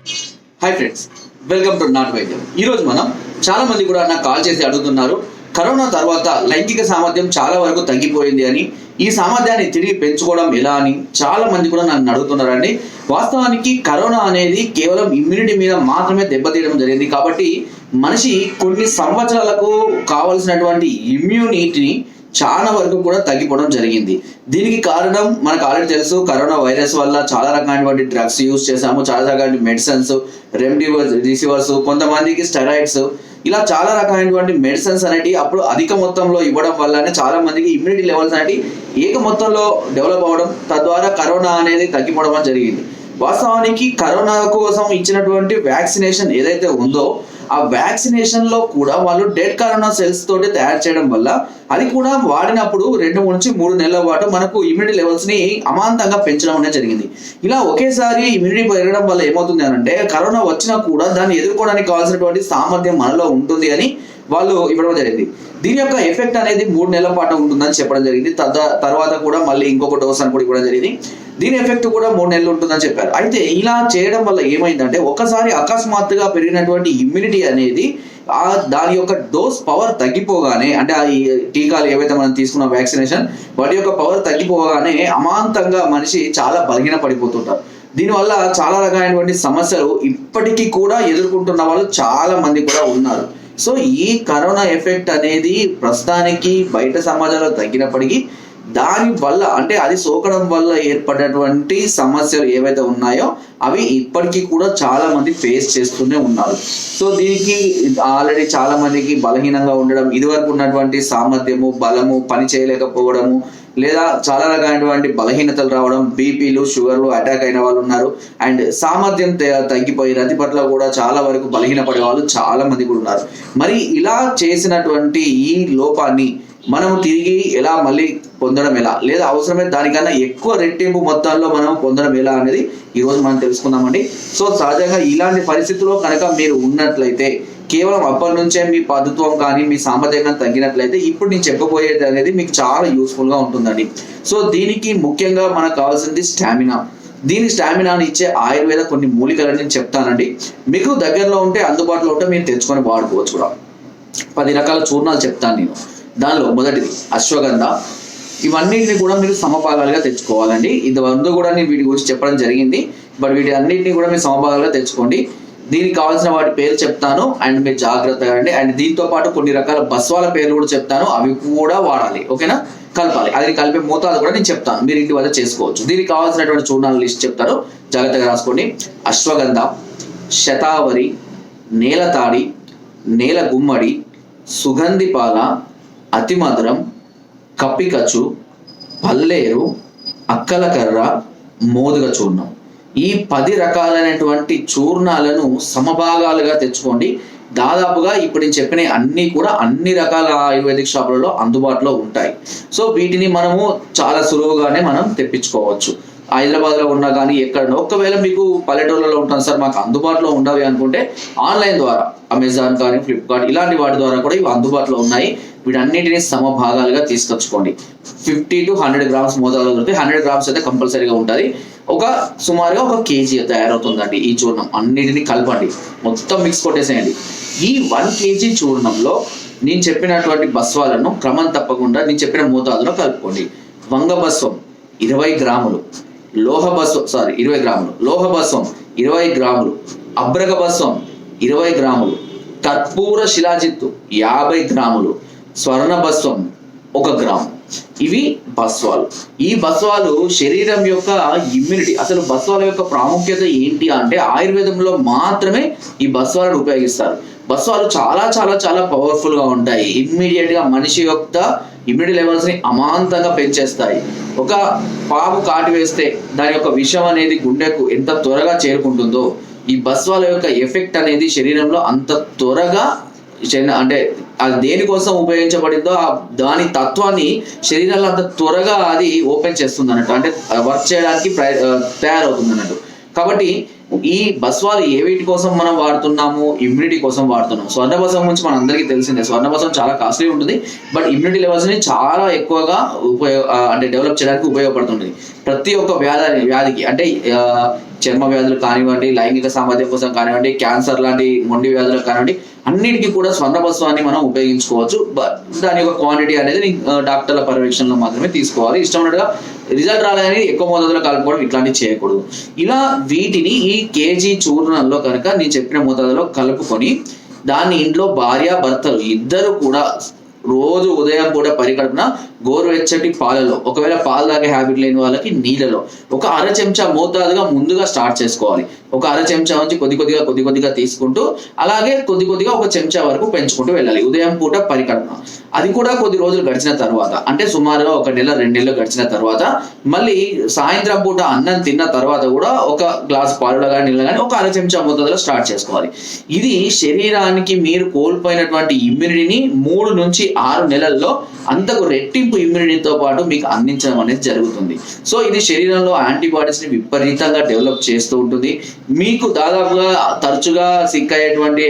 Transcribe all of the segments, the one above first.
Hi friends welcome to Naatu Vaidyam ఈరోజు మనం చాలా మంది కూడా నాకు కాల్ చేసి అడుగుతున్నారు కరోనా తర్వాత లైంగిక సామర్థ్యం చాలా వరకు తగ్గిపోయింది అని ఈ సామర్థ్యాన్ని తిరిగి పెంచుకోవడం ఎలా అని చాలా మంది కూడా నన్ను అడుగుతున్నారండి. వాస్తవానికి కరోనా అనేది కేవలం ఇమ్యూనిటీ మీద మాత్రమే దెబ్బతీయడం జరిగింది కాబట్టి మనిషి కొన్ని సంవత్సరాలకు కావలసినటువంటి ఇమ్యూనిటీని చాలా వరకు కూడా తగ్గిపోవడం జరిగింది. దీనికి కారణం మనకు ఆల్రెడీ తెలుసు కరోనా వైరస్ వల్ల చాలా రకాలైనటువంటి డ్రగ్స్ యూజ్ చేసాము చాలా రకాల మెడిసిన్స్ రెమ్డివర్స్ రిసీవర్స్ కొంతమందికి స్టెరాయిడ్స్ ఇలా చాలా రకాలైనటువంటి మెడిసిన్స్ అనేటివి అప్పుడు అధిక మొత్తంలో ఇవ్వడం వల్లనే చాలా మందికి ఇమ్యూనిటీ లెవెల్స్ అనేవి ఏక మొత్తంలో డెవలప్ అవ్వడం తద్వారా కరోనా అనేది తగ్గిపోవడం జరిగింది. వాస్తవానికి కరోనా కోసం ఇచ్చినటువంటి వ్యాక్సినేషన్ ఏదైతే ఉందో ఆ వ్యాక్సినేషన్లో కూడా వాళ్ళు డెడ్ కరోనా సెల్స్ తోటి తయారు చేయడం వల్ల అది కూడా వాడినప్పుడు రెండు నుంచి మూడు నెలల పాటు మనకు ఇమ్యూనిటీ లెవెల్స్ని అమాంతంగా పెంచడం అనేది జరిగింది. ఇలా ఒకేసారి ఇమ్యూనిటీ పెరగడం వల్ల ఏమవుతుంది అంటే కరోనా వచ్చినా కూడా దాన్ని ఎదుర్కోవడానికి కావాల్సినటువంటి సామర్థ్యం మనలో ఉంటుంది అని వాళ్ళు ఇవ్వడం జరిగింది. దీని యొక్క ఎఫెక్ట్ అనేది మూడు నెలల పాటు ఉంటుందని చెప్పడం జరిగింది. తద- తర్వాత కూడా మళ్ళీ ఇంకొక డోస్ అని కూడా ఇవ్వడం జరిగింది. దీని ఎఫెక్ట్ కూడా మూడు నెలలు ఉంటుందని చెప్పారు. అయితే ఇలా చేయడం వల్ల ఏమైందంటే ఒకసారి అకస్మాత్తుగా పెరిగినటువంటి ఇమ్యూనిటీ అనేది ఆ దాని యొక్క డోస్ పవర్ తగ్గిపోగానే అంటే ఆ ఈ టీకాలు ఏవైతే మనం తీసుకున్న వ్యాక్సినేషన్ వాటి యొక్క పవర్ తగ్గిపోగానే అమాంతంగా మనిషి చాలా బలహీన పడిపోతుంటారు. దీనివల్ల చాలా రకమైనటువంటి సమస్యలు ఇప్పటికీ కూడా ఎదుర్కొంటున్న వాళ్ళు చాలా మంది కూడా ఉన్నారు. సో ఈ కరోనా ఎఫెక్ట్ అనేది ప్రస్తుతానికి బయట సమాజంలో తగ్గినప్పటికీ దాని వల్ల అంటే అది సోకడం వల్ల ఏర్పడినటువంటి సమస్యలు ఏవైతే ఉన్నాయో అవి ఇప్పటికీ కూడా చాలా మంది ఫేస్ చేస్తూనే ఉన్నారు. సో దీనికి ఆల్రెడీ చాలా మందికి బలహీనంగా ఉండడం ఇదివరకు ఉన్నటువంటి సామర్థ్యము బలము పని చేయలేకపోవడము లేదా చాలా రకాలైనటువంటి బలహీనతలు రావడం బీపీలు షుగర్లు అటాక్ అయిన వాళ్ళు ఉన్నారు. అండ్ సామర్థ్యం తగ్గిపోయి రతి పట్ల కూడా చాలా వరకు బలహీనపడే వాళ్ళు చాలా మంది కూడా ఉన్నారు. మరి ఇలా చేసినటువంటి ఈ లోపాన్ని మనం తిరిగి ఎలా మళ్ళీ పొందడం ఎలా? లేదా అవసరమే దానికన్నా ఎక్కువ రెట్టింపు మొత్తాల్లో మనం పొందడం ఎలా అనేది ఈరోజు మనం తెలుసుకుందామండి. సో సహజంగా ఇలాంటి పరిస్థితుల్లో కనుక మీరు ఉన్నట్లయితే కేవలం అప్పటి నుంచే మీ పద్ధత్వం కానీ మీ సామర్థ్యం కానీ తగ్గినట్లయితే ఇప్పుడు నేను చెప్పబోయేది అనేది మీకు చాలా యూస్ఫుల్గా ఉంటుందండి. సో దీనికి ముఖ్యంగా మనకు కావాల్సింది స్టామినా దీని స్టామినాని ఇచ్చే ఆయుర్వేద కొన్ని మూలికలని నేను చెప్తానండి. మీకు దగ్గరలో ఉంటే అందుబాటులో ఉంటే మీరు తెచ్చుకొని వాడుకోవచ్చు కూడా. పది రకాల చూర్ణాలు చెప్తాను నేను. దానిలో మొదటిది అశ్వగంధ. ఇవన్నిటిని కూడా మీరు సమభాగాలుగా తెచ్చుకోవాలండి. ఇది వందు కూడా నేను వీటి గురించి చెప్పడం జరిగింది. బట్ వీటి అన్నింటినీ కూడా మీరు సమభాగాలుగా తెచ్చుకోండి. దీనికి కావాల్సిన వాటి పేరు చెప్తాను అండ్ మీరు జాగ్రత్తగా అండి అండ్ దీంతో పాటు కొన్ని రకాల బస్వాల పేర్లు కూడా చెప్తాను. అవి కూడా వాడాలి. ఓకేనా? కలపాలి. అది కలిపే మోతాదు కూడా నేను చెప్తాను. మీరు ఇంటి వద్ద చేసుకోవచ్చు. దీనికి కావాల్సినటువంటి చూర్ణాల లిస్ట్ చెప్తాను. జాగ్రత్తగా రాసుకోండి. అశ్వగంధ శతావరి నేలతాడి నేల గుమ్మడి సుగంధిపాల అతిమధురం కప్పికచ్చు పల్లేరు అక్కలకర్ర మోదుగ చూర్ణం. ఈ పది రకాలైనటువంటి చూర్ణాలను సమభాగాలుగా తెచ్చుకోండి. దాదాపుగా ఇప్పుడు నేను చెప్పిన అన్ని కూడా అన్ని రకాల ఆయుర్వేదిక్ షాపులలో అందుబాటులో ఉంటాయి. సో వీటిని మనము చాలా సులువుగానే మనం తెప్పించుకోవచ్చు. హైదరాబాద్లో ఉన్నా కానీ ఎక్కడ ఒకవేళ మీకు పల్లెటూళ్ళలో ఉంటాను సార్ మాకు అందుబాటులో ఉండవి అనుకుంటే ఆన్లైన్ ద్వారా అమెజాన్ కానీ ఫ్లిప్కార్ట్ ఇలాంటి వాటి ద్వారా కూడా ఇవి అందుబాటులో ఉన్నాయి. వీటన్నిటిని సమభాగాలుగా తీసుకొచ్చుకోండి. ఫిఫ్టీ టు హండ్రెడ్ గ్రామ్స్ మోతాదులో దొరికితే హండ్రెడ్ గ్రామ్స్ అయితే కంపల్సరీగా ఉంటుంది. ఒక సుమారుగా ఒక కేజీ తయారవుతుందండి ఈ చూర్ణం. అన్నిటిని కలపండి. మొత్తం మిక్స్ కొట్టేసేయండి. ఈ వన్ కేజీ చూర్ణంలో నేను చెప్పినటువంటి బస్వాలను క్రమం తప్పకుండా నేను చెప్పిన మోతాదులో కలుపుకోండి. వంగ బస్వం ఇరవై గ్రాములు. లోహ బస్వం సారీ ఇరవై గ్రాములు. లోహ బస్వం ఇరవై గ్రాములు. అబ్రగ బస్వం ఇరవై గ్రాములు. కర్పూర శిలాజిత్తు యాభై గ్రాములు. స్వర్ణ బస్వం ఒక గ్రాము. ఇవి బస్వాలు. ఈ బస్వాలు శరీరం యొక్క ఇమ్యూనిటీ అసలు బస్వాల యొక్క ప్రాముఖ్యత ఏంటి అంటే ఆయుర్వేదంలో మాత్రమే ఈ బస్వాలను ఉపయోగిస్తారు. బస్వాలు చాలా చాలా చాలా పవర్ఫుల్గా ఉంటాయి. ఇమ్మీడియట్గా మనిషి యొక్క ఇమ్యూనిటీ లెవెల్స్ని అమాంతంగా పెంచేస్తాయి. ఒక పాము కాటు వేస్తే దాని యొక్క విషం అనేది గుండెకు ఎంత త్వరగా చేరుకుంటుందో ఈ బస్వాల యొక్క ఎఫెక్ట్ అనేది శరీరంలో అంత త్వరగా అంటే అది దేనికోసం ఉపయోగించబడిందో ఆ దాని తత్వాన్ని శరీరంలో అంత త్వరగా అది ఓపెన్ చేస్తుంది అన్నట్టు అంటే వర్క్ చేయడానికి ప్రయ తయారవుతుంది అన్నట్టు కాబట్టి ఈ బస్వాలు ఏ వీటి కోసం మనం వాడుతున్నాము? ఇమ్యూనిటీ కోసం వాడుతున్నాము. స్వర్ణబసం గురించి మన అందరికీ తెలిసిందే. స్వర్ణబసం చాలా కాస్ట్లీ ఉంటుంది. బట్ ఇమ్యూనిటీ లెవెల్స్ని చాలా ఎక్కువగా ఉపయోగ అంటే డెవలప్ చేయడానికి ఉపయోగపడుతుంది ప్రతి ఒక్క వ్యాధి వ్యాధికి అంటే చర్మ వ్యాధులు కానివ్వండి లైంగిక సామర్థ్యం కోసం కానివ్వండి క్యాన్సర్ లాంటి మొండి వ్యాధులకు కానివ్వండి అన్నిటికీ కూడా స్వర్ణభస్వాన్ని మనం ఉపయోగించుకోవచ్చు. బట్ దాని యొక్క క్వాంటిటీ అనేది డాక్టర్ల పర్యవేక్షణలో మాత్రమే తీసుకోవాలి. ఇష్టం ఉన్నట్టుగా రిజల్ట్ రాలేదని ఎక్కువ మోతాదులో కలుపుకోవడం ఇట్లాంటివి చేయకూడదు. ఇలా వీటిని ఈ కేజీ చూర్ణంలో కనుక నేను చెప్పిన మోతాదులో కలుపుకొని దాన్ని ఇంట్లో భార్య భర్తలు ఇద్దరు కూడా రోజు ఉదయం కూడా పరిగడుపున గోరువెచ్చటి పాలలో ఒకవేళ పాలు తాగే హ్యాబిట్ లేని వాళ్ళకి నీళ్ళలో ఒక అర చెంచా మోతాదుగా ముందుగా స్టార్ట్ చేసుకోవాలి. ఒక అర చెంచా నుంచి కొద్ది కొద్దిగా కొద్ది కొద్దిగా తీసుకుంటూ అలాగే కొద్ది కొద్దిగా ఒక చెంచా వరకు పెంచుకుంటూ వెళ్ళాలి. ఉదయం పూట పరికల్పన అది కూడా కొద్ది రోజులు గడిచిన తర్వాత అంటే సుమారుగా ఒక నెల రెండు నెలలు గడిచిన తర్వాత మళ్ళీ సాయంత్రం పూట అన్నం తిన్న తర్వాత కూడా ఒక గ్లాస్ పాలు కానీ నీళ్ళు కానీ ఒక అర చెంచా మొత్తంలో స్టార్ట్ చేసుకోవాలి. ఇది శరీరానికి మీరు కోల్పోయినటువంటి ఇమ్యూనిటీని మూడు నుంచి ఆరు నెలల్లో అంతకు రెట్టింపు ఇమ్యూనిటీతో పాటు మీకు అందించడం అనేది జరుగుతుంది. సో ఇది శరీరంలో యాంటీబాడీస్ని విపరీతంగా డెవలప్ చేస్తూ ఉంటుంది. మీకు దాదాపుగా తరచుగా సిక్ అయ్యేటువంటి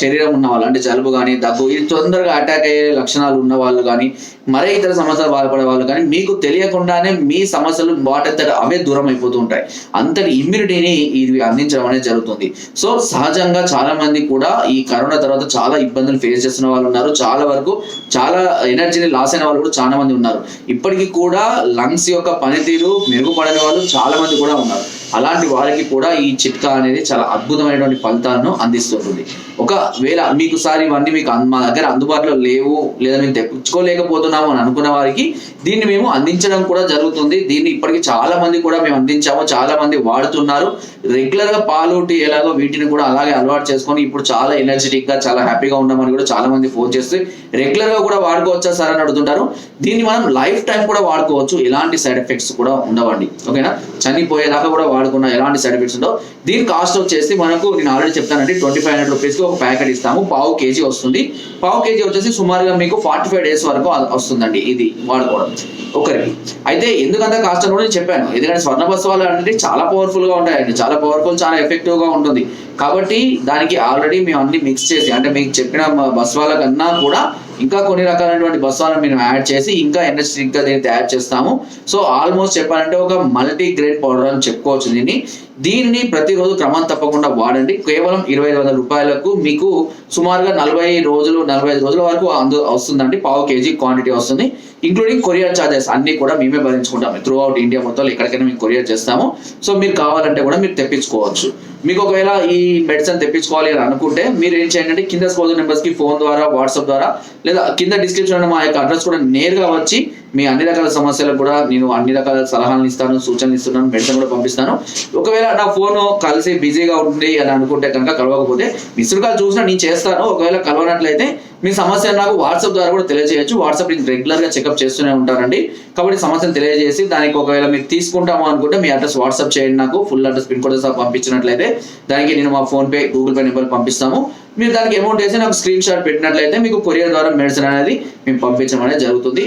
శరీరం ఉన్న వాళ్ళు అంటే జలుబు కానీ దగ్గు ఇది తొందరగా అటాక్ అయ్యే లక్షణాలు ఉన్న వాళ్ళు కానీ మరే ఇతర సమస్యలు బాధపడే వాళ్ళు కానీ మీకు తెలియకుండానే మీ సమస్యలు వాటంతట అవే దూరం అయిపోతూ ఉంటాయి. అంతటి ఇమ్యూనిటీని ఇది అందించడం అనేది జరుగుతుంది. సో సహజంగా చాలా మంది కూడా ఈ కరోనా తర్వాత చాలా ఇబ్బందులు ఫేస్ చేస్తున్న వాళ్ళు ఉన్నారు. చాలా వరకు చాలా ఎనర్జీని లాస్ అయిన వాళ్ళు కూడా చాలా మంది ఉన్నారు. ఇప్పటికీ కూడా లంగ్స్ యొక్క పనితీరు మెరుగుపడని వాళ్ళు చాలా మంది కూడా ఉన్నారు. అలాంటి వారికి కూడా ఈ చిట్కా అనేది చాలా అద్భుతమైనటువంటి ఫలితాలను అందిస్తుంటుంది. ఒకవేళ మీకు సారి ఇవన్నీ మీకు మా దగ్గర అందుబాటులో లేవు లేదా మేము తెప్పించుకోలేకపోతున్నాము అని అనుకున్న వారికి దీన్ని మేము అందించడం కూడా జరుగుతుంది. దీన్ని ఇప్పటికి చాలా మంది కూడా మేము అందించాము చాలా మంది వాడుతున్నారు. రెగ్యులర్గా పాలు టీ ఎలాగో వీటిని కూడా అలాగే అలవాటు చేసుకొని ఇప్పుడు చాలా ఎనర్జెటిక్గా చాలా హ్యాపీగా ఉన్నామని కూడా చాలా మంది ఫోన్ చేస్తే రెగ్యులర్గా కూడా వాడుకోవచ్చా సార్ అని అడుగుతుంటారు. దీన్ని మనం లైఫ్ టైం కూడా వాడుకోవచ్చు. ఎలాంటి సైడ్ ఎఫెక్ట్స్ కూడా ఉండవండి. ఓకేనా చనిపోయేదాకా కూడా వాడుకున్న ఎలాంటి సైడ్ ఎఫెక్ట్స్ ఉండవు. దీని కాస్ట్ వచ్చేసి మనకు నేను ఆల్రెడీ చెప్తానండి ట్వంటీ ఫైవ్ హండ్రెడ్ రూపీస్ ఒక ప్యాకెట్ ఇస్తాము. పావు కేజీ వస్తుంది. పావు కేజీ వచ్చేసి సుమారుగా మీకు ఫార్టీ ఫైవ్ డేస్ వరకు వస్తుందండి ఇది వాడుకోవడం. ఒకరికి. అయితే ఎందుకంత కాస్ట్ అని కూడా నేను చెప్పాను. ఎందుకంటే స్వర్ణ బస్వాలు అంటే చాలా పవర్ఫుల్గా ఉంటాయండి. చాలా పవర్ఫుల్ చాలా ఎఫెక్టివ్గా ఉంటుంది. కాబట్టి దానికి ఆల్రెడీ మేము అన్ని మిక్స్ చేసి అంటే మీకు చెప్పిన బస్ బస్వాల కన్నా కూడా ఇంకా కొన్ని రకాలైనటువంటి బస్వాలను మేము యాడ్ చేసి ఇంకా ఎనర్జెటిక్గా దీన్ని తయారు చేస్తాము. సో ఆల్మోస్ట్ చెప్పాలంటే ఒక మల్టీ గ్రేడ్ పౌడర్ అని చెప్పుకోవచ్చు దీన్ని. దీన్ని ప్రతిరోజు క్రమం తప్పకుండా వాడండి. కేవలం ఇరవై ఐదు వందల రూపాయలకు మీకు సుమారుగా నలభై రోజులు నలభై ఐదు రోజుల వరకు అందు వస్తుందండి. పావు కేజీ క్వాంటిటీ వస్తుంది. ఇంక్లూడింగ్ కొరియర్ చార్జెస్ అన్ని కూడా మేమే భరించుకుంటాము త్రూ అవుట్ ఇండియా మొత్తం ఎక్కడికైనా మేము కొరియర్ చేస్తాము. సో మీరు కావాలంటే కూడా మీరు తెప్పించుకోవచ్చు. మీకు ఒకవేళ ఈ మెడిసిన్ తెప్పించుకోవాలి అని అనుకుంటే మీరు ఏం చేయండి? అంటే కింద స్పోజర్ నెంబర్స్కి ఫోన్ ద్వారా వాట్సాప్ ద్వారా లేదా కింద డిస్క్రిప్షన్ మా యొక్క అడ్రస్ కూడా నేరుగా వచ్చి మీ అన్ని రకాల సమస్యలకు కూడా నేను అన్ని రకాల సలహాలు ఇస్తాను సూచనలు ఇస్తున్నాను మెడిసిన్ కూడా పంపిస్తాను. ఒకవేళ నా ఫోన్ కలిసి బిజీగా ఉంటుంది అని అనుకుంటే కనుక కలవకపోతే మిస్డ్ కాల్ చూసినా నేను చేస్తాను. ఒకవేళ కలవనట్లయితే మీ సమస్య నాకు వాట్సాప్ ద్వారా కూడా తెలియజేయచ్చు. వాట్సాప్ నేను రెగ్యులర్గా చెకప్ చేస్తూనే ఉంటానండి. కాబట్టి సమస్యను తెలియజేసి దానికి ఒకవేళ మీరు తీసుకుంటాము అనుకుంటే మీ అడ్రస్ వాట్సాప్ చేయండి నాకు. ఫుల్ అడ్రస్ పిన్ కోడ్ సహా పంపించినట్లయితే దానికి నేను మా ఫోన్పే గూగుల్ పే నెంబర్ పంపిస్తాము. మీరు దానికి అమౌంట్ వేసి నాకు స్క్రీన్ షాట్ పెట్టినట్లయితే మీకు కొరియర్ ద్వారా మెడిసిన్ అనేది మేము పంపించడం అనేది జరుగుతుంది.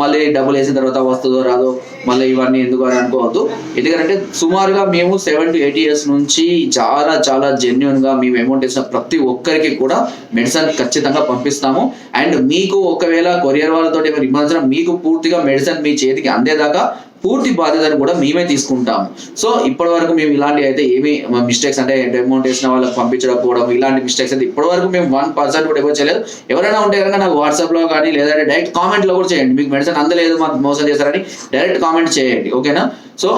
మళ్ళీ డబ్బులు వేసిన తర్వాత వస్తుందో రాదో మళ్ళీ ఇవన్నీ ఎందుకు అని అనుకోవద్దు. ఎందుకంటే సుమారుగా మేము సెవెన్ టు ఎయిట్ ఇయర్స్ నుంచి చాలా చాలా జెన్యున్గా మేము అమౌంట్ వేసిన ప్రతి ఒక్కరికి కూడా మెడిసిన్ ఖచ్చితంగా పంపిస్తాము అండ్ మీకు ఒకవేళ కొరియర్ వాళ్ళతో ఏమైనా ఇబ్బంది మీకు పూర్తిగా మెడిసిన్ మీ చేతికి అందేదాకా పూర్తి బాధ్యతను కూడా మేమే తీసుకుంటాం సో ఇప్పటి వరకు మేము ఇలాంటి అయితే ఏమి మిస్టేక్స్ అంటే అమౌంట్ వేసిన వాళ్ళకి పంపించకపోవడం ఇలాంటి మిస్టేక్స్ అయితే ఇప్పటి వరకు మేము వన్ పర్సెంట్ కూడా ఎవరు చేయలేదు. ఎవరైనా ఉంటే కనుక నాకు వాట్సాప్లో కానీ లేదంటే డైరెక్ట్ కామెంట్లో కూడా చేయండి. మీకు మెడిసిన్ అందలేదు మాకు మోసం చేశారని డైరెక్ట్ కామెంట్ చేయండి. ఓకేనా సో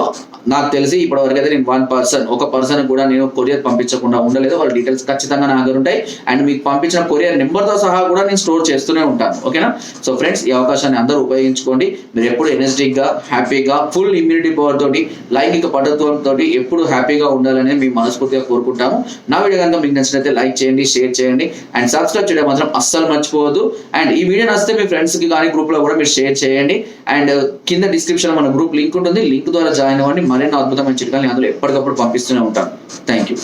నాకు తెలిసి ఇప్పటి వరకు అయితే నేను వన్ పర్సన్ ఒక పర్సన్ కూడా నేను కొరియర్ పంపించకుండా ఉండలేదు. వాళ్ళ డీటెయిల్స్ ఖచ్చితంగా నా దగ్గర ఉంటాయి. అండ్ మీకు పంపించిన కొరియర్ నెంబర్తో సహా కూడా నేను స్టోర్ చేస్తూనే ఉంటాను. ఓకేనా సో ఫ్రెండ్స్ ఈ అవకాశాన్ని అందరూ ఉపయోగించుకోండి. మీరు ఎప్పుడు ఎనర్జెటిక్గా హ్యాపీగా ఫుల్ ఇమ్యూనిటీ పవర్ తోటి లైంగిక పట్టుదలతో ఎప్పుడు హ్యాపీగా ఉండాలని మేము మనస్ఫూర్తిగా కోరుకుంటాము. నా వీడియో కనుక మీకు నచ్చినట్లయితే లైక్ చేయండి షేర్ చేయండి అండ్ సబ్స్క్రైబ్ చేయడం మాత్రం అస్సలు మర్చిపోవద్దు. అండ్ ఈ వీడియో నచ్చితే మీ ఫ్రెండ్స్కి కానీ గ్రూప్లో కూడా మీరు షేర్ చేయండి. అండ్ కింద డిస్క్రిప్షన్ మన గ్రూప్ లింక్ ఉంటుంది. లింక్ ద్వారా జాయిన్ అవ్వండి. మరిన్ని అద్భుతమైన చిట్కాలు అందులో ఎప్పటికప్పుడు పంపిస్తూనే ఉంటాను థ్యాంక్ యూ